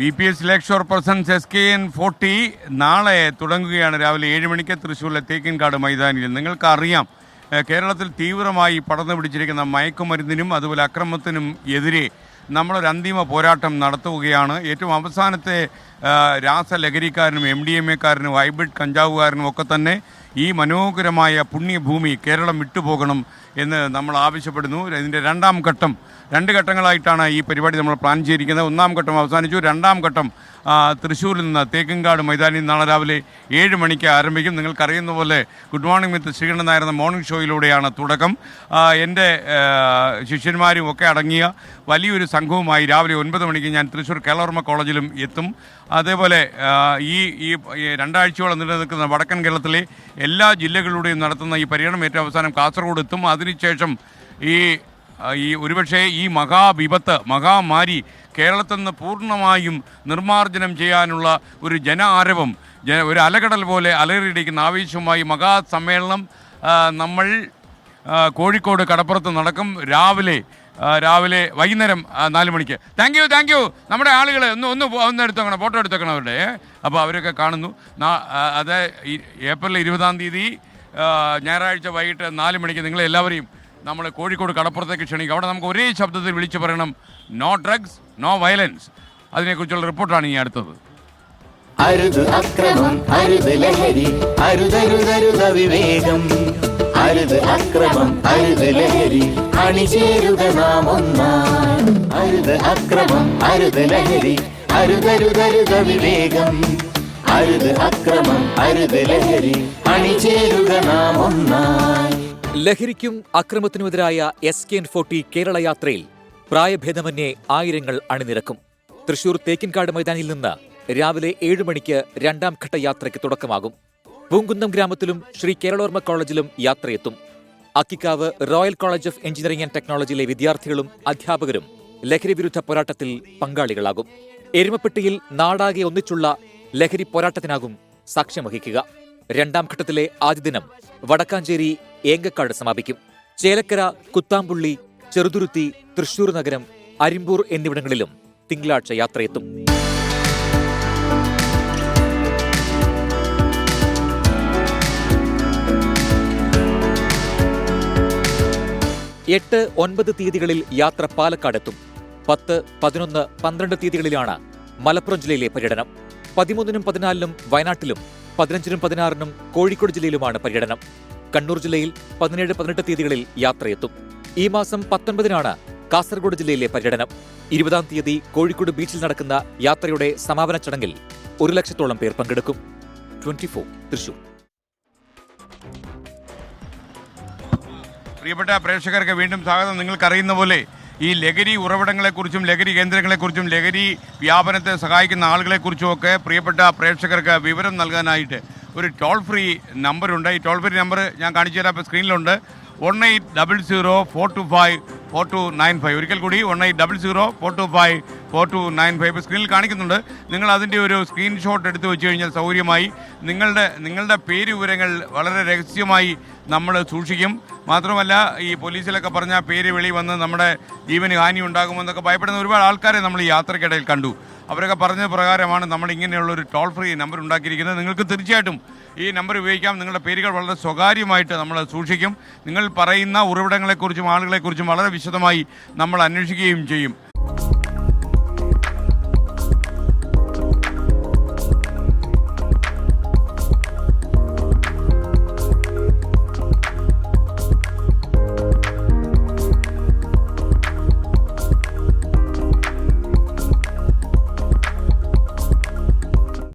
B P S ലേക്ക് presence S K N forty നാളെ തുടങ്ങുകയാണ്. രാവിലെ ഏഴ് മണിക്ക് തൃശ്ശൂരിലെ തേക്കിൻകാട് മൈതാനിയിൽ. നിങ്ങൾക്കറിയാം കേരളത്തിൽ തീവ്രമായി പടർന്നു പിടിച്ചിരിക്കുന്ന മയക്കുമരുന്നിനും അതുപോലെ അക്രമത്തിനും എതിരെ നമ്മളൊരു അന്തിമ പോരാട്ടം നടത്തുകയാണ്. ഏറ്റവും അവസാനത്തെ രാസലഹരിക്കാരനും എം ഡി എം എക്കാരനും ഹൈബ്രിഡ് കഞ്ചാവുകാരനും ഒക്കെ തന്നെ ഈ മനോഹരമായ പുണ്യഭൂമി കേരളം വിട്ടുപോകണം എന്ന് നമ്മൾ ആവശ്യപ്പെടുന്നു. ഇതിന്റെ രണ്ടാം ഘട്ടം രണ്ട് ഘട്ടങ്ങളായിട്ടാണ് ഈ പരിപാടി നമ്മൾ പ്ലാൻ ചെയ്തിരിക്കുന്നത്. ഒന്നാം ഘട്ടം അവസാനിച്ചു. രണ്ടാം ഘട്ടം തൃശ്ശൂരിൽ നിന്ന് തേക്കങ്കാട് മൈതാനിയിൽ നാളെ രാവിലെ ഏഴ് മണിക്ക് ആരംഭിക്കും. നിങ്ങൾക്കറിയുന്ന പോലെ good morning with Sreekandan Nair എന്ന മോർണിംഗ് ഷോയിലൂടെയാണ് തുടക്കം. എന്റെ ശിഷ്യന്മാരും ഒക്കെ അടങ്ങിയ വലിയൊരു സംഘവുമായി രാവിലെ ഒൻപത് മണിക്ക് ഞാൻ തൃശ്ശൂർ കേളവർമ്മ കോളേജിലും എത്തും. അതേപോലെ ഈ ഈ രണ്ടാഴ്ചയോളം നിലനിൽക്കുന്ന വടക്കൻ കേരളത്തിലെ എല്ലാ ജില്ലകളിലൂടെയും നടത്തുന്ന ഈ പര്യടനം ഏറ്റവും അവസാനം കാസർഗോഡ് എത്തും. അതിനുശേഷം ഈ ഈ ഒരുപക്ഷേ ഈ മഹാവിപത്ത് മഹാമാരി കേരളത്തിൽ നിന്ന് പൂർണമായും നിർമ്മാർജനം ചെയ്യാനുള്ള ഒരു ജന ആരവം ഒരു അലകടൽ പോലെ അലറിയിടിക്കുന്ന ആവേശവുമായി മഹാസമ്മേളനം നമ്മൾ കോഴിക്കോട് കടപ്പുറത്ത് നടക്കും. രാവിലെ രാവിലെ വൈകുന്നേരം നാല് മണിക്ക്. താങ്ക് യു താങ്ക് യു നമ്മുടെ ആളുകൾ ഒന്ന് ഒന്ന് ഒന്ന് എടുത്തേക്കണം ഫോട്ടോ എടുത്തേക്കണം അവരുടെ. അപ്പോൾ അവരൊക്കെ കാണുന്നു. അത് ഏപ്രിൽ ഇരുപതാം തീയതി ഞായറാഴ്ച വൈകിട്ട് നാല് മണിക്ക് നിങ്ങളെ എല്ലാവരെയും നമ്മൾ കോഴിക്കോട് കടപ്പുറത്തേക്ക് ക്ഷണിക്കും. അവിടെ നമുക്ക് ഒരേ ശബ്ദത്തിൽ വിളിച്ചു പറയണം. നോ ഡ്രഗ്സ് നോ വയലൻസ് അതിനെക്കുറിച്ചുള്ള റിപ്പോർട്ടാണ് ഈ അടുത്തത്. അരുത് അക്രമം അരുത് ലഹരി അരുതരുതരുത വിവേകം. അരുത് അക്രമം അരുത് ലഹരി അണിചേരുക നാം ഒന്നായി അരുത് അക്രമം അരുത് ലഹരി അരുതരുതരുത വിവേകം. അരുത് അക്രമം അരുത് ലഹരി അണിചേരുക നാം ഒന്നായി ലഹരിക്കും അക്രമത്തിനുമെതിരായ S K N forty Kerala യാത്രയിൽ പ്രായഭേദമന്യേ ആയിരങ്ങൾ അണിനിരക്കും. തൃശൂർ തേക്കിൻകാട് മൈതാനിയിൽ നിന്ന് രാവിലെ ഏഴ് മണിക്ക് രണ്ടാം ഘട്ട യാത്രയ്ക്ക് തുടക്കമാകും. പൂങ്കുന്നം ഗ്രാമത്തിലും ശ്രീ കേരളോർമ്മ കോളേജിലും യാത്രയെത്തും. Akkikkavu royal college of engineering and ടെക്നോളജിയിലെ വിദ്യാർത്ഥികളും അധ്യാപകരും ലഹരി വിരുദ്ധ പോരാട്ടത്തിൽ പങ്കാളികളാകും. എരുമപ്പെട്ടിയിൽ നാടാകെ ഒന്നിച്ചുള്ള ലഹരി പോരാട്ടത്തിനാകും സാക്ഷ്യം വഹിക്കുക. രണ്ടാം ഘട്ടത്തിലെ ആദ്യ ദിനം വടക്കാഞ്ചേരി ഏങ്കക്കാട് സമാപിക്കും. ചേലക്കര കുത്താമ്പുള്ളി ചെറുതുരുത്തി തൃശൂർ നഗരം അരിമ്പൂർ എന്നിവിടങ്ങളിലും തിങ്കളാഴ്ച യാത്രയെത്തും. എട്ട് ഒൻപത് തീയതികളിൽ യാത്ര പാലക്കാടെത്തും. പത്ത് പതിനൊന്ന് പന്ത്രണ്ട് തീയതികളിലാണ് മലപ്പുറം ജില്ലയിലെ പര്യടനം. പതിമൂന്നിനും പതിനാലിനും വയനാട്ടിലും പതിനഞ്ചിനും പതിനാറിനും കോഴിക്കോട് ജില്ലയിലുമാണ് പര്യടനം. കണ്ണൂർ ജില്ലയിൽ പതിനേഴ് പതിനെട്ട് തീയതികളിൽ യാത്രയെത്തും. ഈ മാസം പത്തൊൻപതിനാണ് കാസർഗോഡ് ജില്ലയിലെ പര്യടനം. ഇരുപതാം തീയതി കോഴിക്കോട് ബീച്ചിൽ നടക്കുന്ന യാത്രയുടെ സമാപന ചടങ്ങിൽ ഒരു ലക്ഷത്തോളം പേർ പങ്കെടുക്കും. ട്വന്റി തൃശൂർ. പ്രിയപ്പെട്ട പ്രേക്ഷകർക്ക് വീണ്ടും സ്വാഗതം. നിങ്ങൾക്കറിയുന്ന പോലെ ഈ ലഹരി ഉറവിടങ്ങളെക്കുറിച്ചും ലഹരി കേന്ദ്രങ്ങളെക്കുറിച്ചും ലഹരി വ്യാപനത്തെ സഹായിക്കുന്ന ആളുകളെക്കുറിച്ചും ഒക്കെ പ്രിയപ്പെട്ട പ്രേക്ഷകർക്ക് വിവരം നൽകാനായിട്ട് ഒരു ടോൾ ഫ്രീ നമ്പറുണ്ട് ഈ ടോൾ ഫ്രീ നമ്പർ ഞാൻ കാണിച്ചു തരാം. സ്ക്രീനിലുണ്ട് one eight double zero four two five four two nine five ഒരിക്കൽ കൂടി one eight double zero four two five four two nine five സ്ക്രീനിൽ കാണിക്കുന്നുണ്ട്. നിങ്ങൾ അതിന്റെ ഒരു സ്ക്രീൻഷോട്ട് എടുത്ത് വെച്ച് കഴിഞ്ഞാൽ സൗകര്യമായി നിങ്ങളുടെ നിങ്ങളുടെ പേര് വിവരങ്ങൾ വളരെ രഹസ്യമായി നമ്മൾ സൂക്ഷിക്കും. മാത്രമല്ല ഈ പോലീസിലൊക്കെ പറഞ്ഞ പേര് വെളി വന്ന് നമ്മുടെ ജീവന് ഹാനി ഉണ്ടാകുമെന്നൊക്കെ ഭയപ്പെടുന്ന ഒരുപാട് ആൾക്കാരെ നമ്മൾ ഈ യാത്രക്കിടയിൽ കണ്ടു. അവരൊക്കെ പറഞ്ഞ പ്രകാരമാണ് നമ്മൾ ഇങ്ങനെയുള്ള ഒരു ടോൾ ഫ്രീ നമ്പർ ഉണ്ടാക്കിയിരിക്കുന്നത്. നിങ്ങൾക്ക് തീർച്ചയായിട്ടും ഈ നമ്പർ ഉപയോഗിക്കാം. നിങ്ങളുടെ പേരുകൾ വളരെ സ്വകാര്യമായിട്ട് നമ്മൾ സൂക്ഷിക്കും. നിങ്ങൾ പറയുന്ന ഉറവിടങ്ങളെക്കുറിച്ചും ആളുകളെക്കുറിച്ചും വളരെ വിശദമായി നമ്മൾ അന്വേഷിക്കുകയും ചെയ്യും.